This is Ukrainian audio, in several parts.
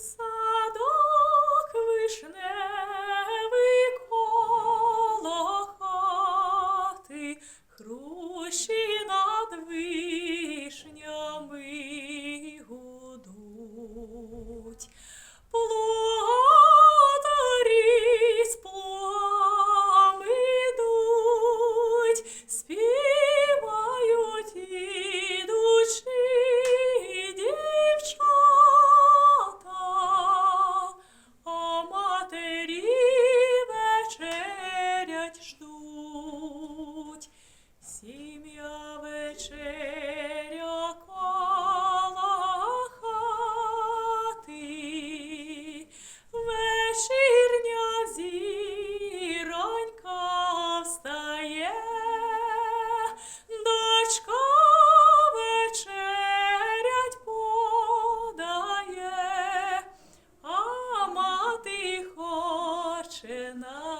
Садок вишневий коло хати, хрущі над вишнями гудуть. Вечерять ждуть. Сім'я вечеря коло хати, вечірня зіронька встає, дочка вечерять подає, а мати хоче навчати,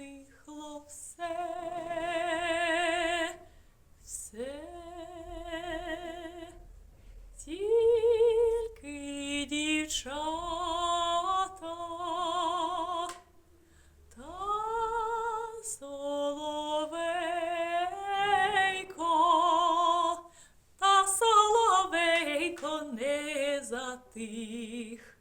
Затихло все, все, тільки дівчата та соловейко, та соловейко не затих.